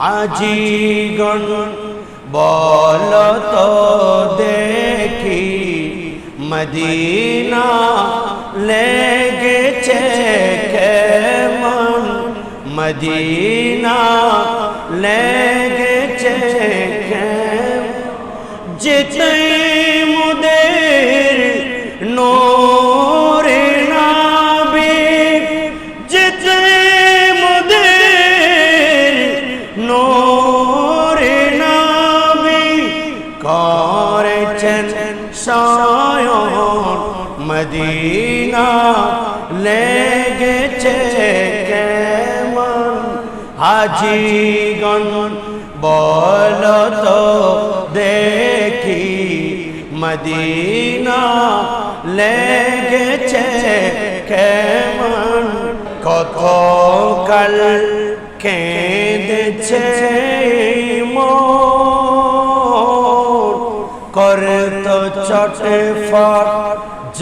হাজিগণ বল তো দেখি মদিনা লেগেছে কেমন? মদিনা লেগেছে কেমন? যেতে করেছেন সায়ন মদিনা লেগেছে কেমন? হাজিগণ, বল তো দেখি, মদিনা লেগেছে কেমন? কত কাল কেঁদেছে মোর চটে ফট,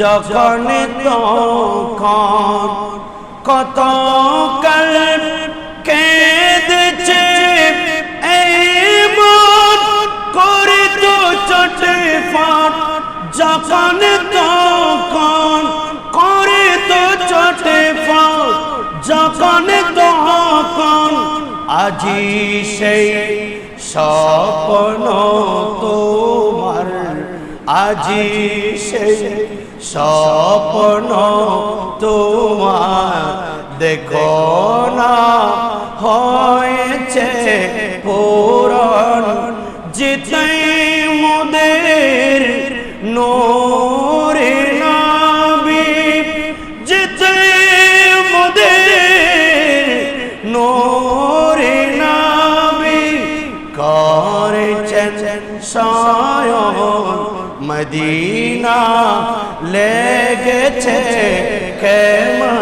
যখন তখন কত কাল কেঁদেছে, এই মন করত চটে ফট, যখন তখন করে তো চটে ফট, যখন তখন। আজি সেই স্বপ্ন আজি সেই স্বপ্ন তোমার দেখো না হয়েছে পুরন জিতে মোদের নোরে নাবি। মদিনা লেগেছে কেমন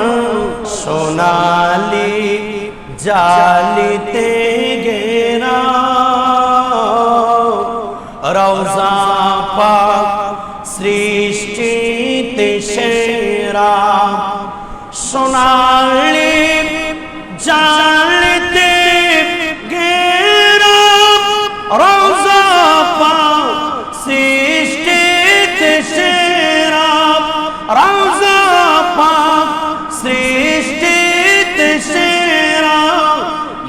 সোনালি জালিতে গেরা। রওজা পাক সৃষ্টিতে সেরা। সোনালি জালিতে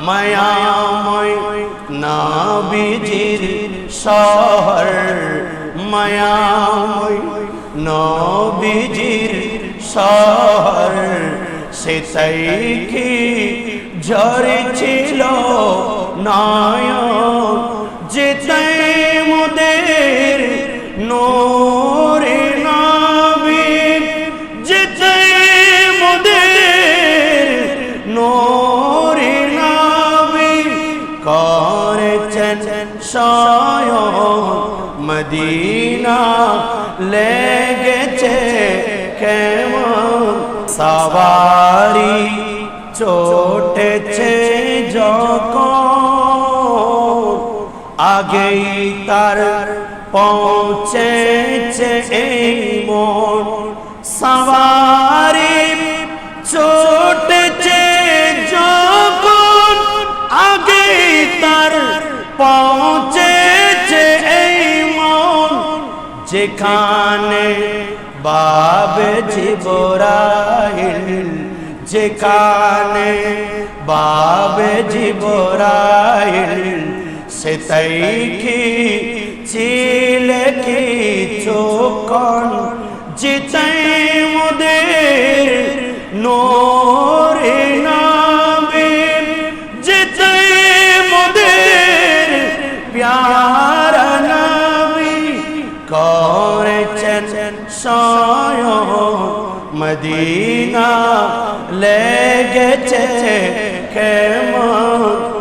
মায়াময় নাবিজির শহর মায়াময় নবীজির শহর সেটাই কি ঝরেছিল নয়ন করেছেন সায়ন মদিনা লেগেছে কেমন? সবারি চটেছে যখন আগেই তার পৌঁছেছে এই মন। সবারি যেখানে বাবে জীবরাইল যেখানে বাবে জীবরাইল সেটাই কি চিলে কি চোকন জিতাই মোদের নোরে সায়ন মদিনা লেগেছে কেমন